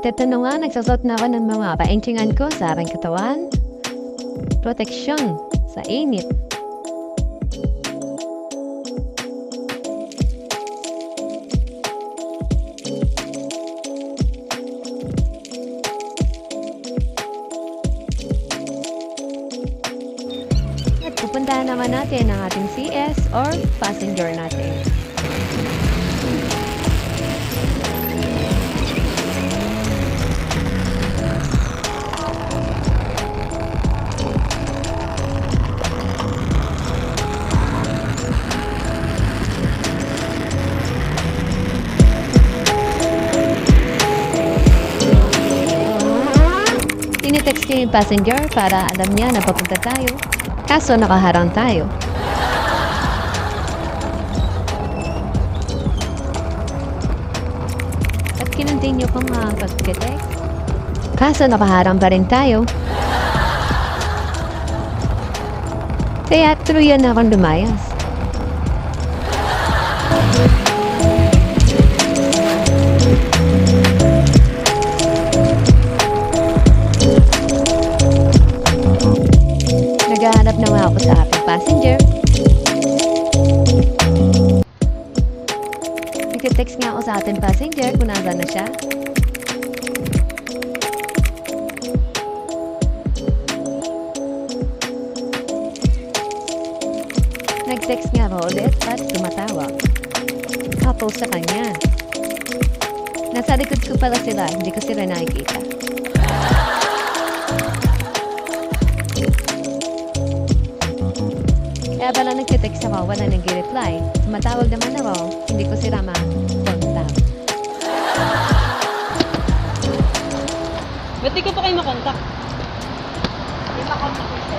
At ito na nga, nagsusot na ako ng mga paintingan ko sa aking katawan. Proteksyon sa init. At pupuntahan naman natin ang ating CS or passenger natin. Tinitext ko yung passenger para alam niya na papunta tayo. Kaso nakaharang tayo. At kinontinue ko nga pag-text. Kaso nakaharang pa rin tayo. Kaya tuluyan na akong lumayas. Nagka-text nga ako sa ating passenger kung nasa na siya. Nag-text nga ako ulit at tumatawag. Tapos sa kanya. Nasa likod ko pala sila, hindi ko sila nakikita. Kaya pala nagtitext ako, wala nag-reply. Tumatawag naman ako, hindi ko sila ma-contact. Ba't di ko pa kayo makontak? Di ba kung makikita?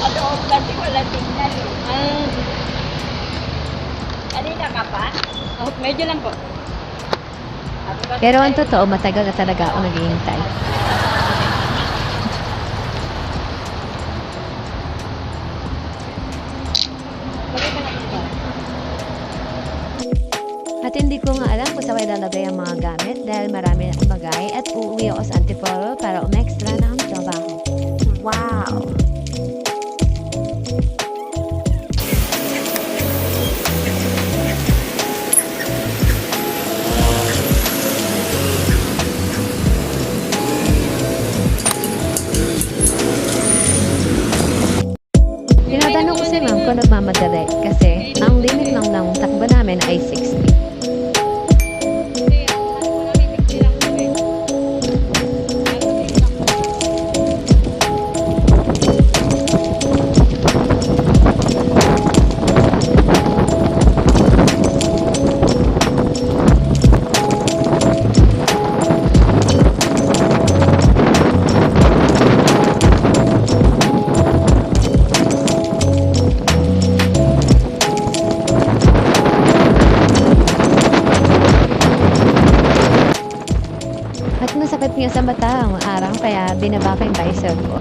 Maloob kasi wala signal eh. Ah, Kanina ka pa? oh, medyo lang po. Ko, Pero ang totoo, matagal na talaga ako naghihintay. At hindi ko nga alam kung saan ilalagay ang mga gamit dahil marami na bagay at uuwi ako sa Antipolo para umextra na ang trabaho. Wow! Tinatanong ko si ma'am kung nagmamadali kasi ang limit lang ng takbo namin ay 60. Ang arang kaya binaba ko yung visor ko.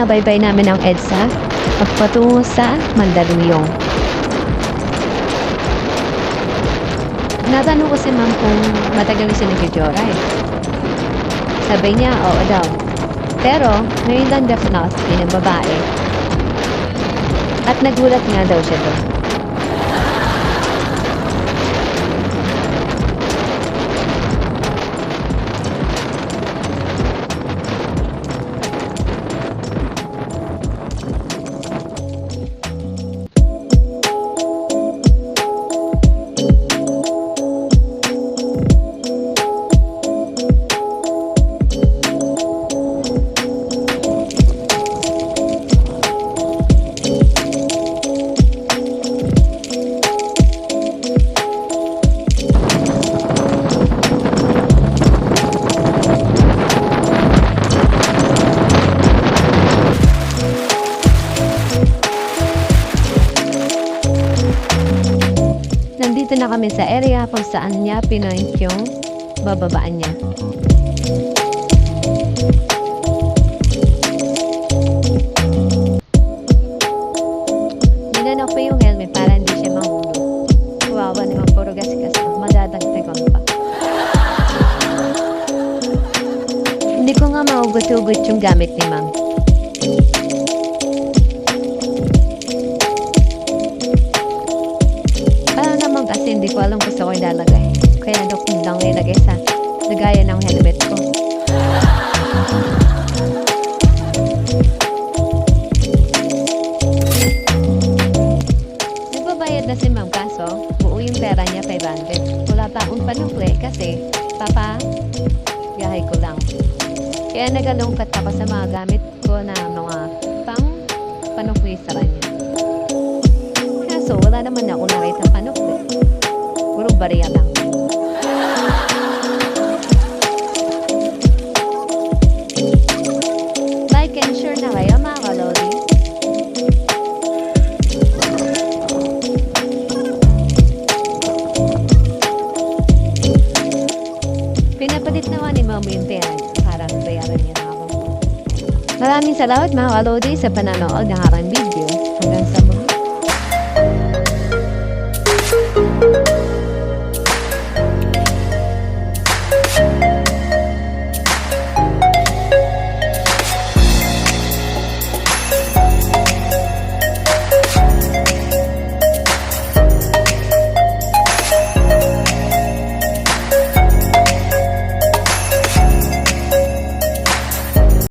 Nabaybay namin ang EDSA pagpatungo sa Mandaluyong. Natanong ko si ma'am kung matagal na siya nag-joyride. Sabi niya, oo daw. Pero, ngayon lang definitely ng babae at nagulat nga daw siya Nandito na kami sa area kung saan niya pinoint yung bababaan niya. Dinanok pa yung helmet para hindi siya mahulog. Kuwawa naman puro gasigas. Madadagtagan pa. Hindi ko nga maugot-ugot yung gamit ni ma'am. Lagayan ng helmet ko. Nagbabayad na si ma'am kaso buo yung pera niya 500. Wala pa akong panukli kasi papa, biyahe ko lang. Kaya nagalungkat ako sa mga gamit ko na mga pang panukli sa kanya. Kaso wala naman ako nakita panukli. Puro bariya lang. Maraming salamat mga kalodi sa pananood ng aking video.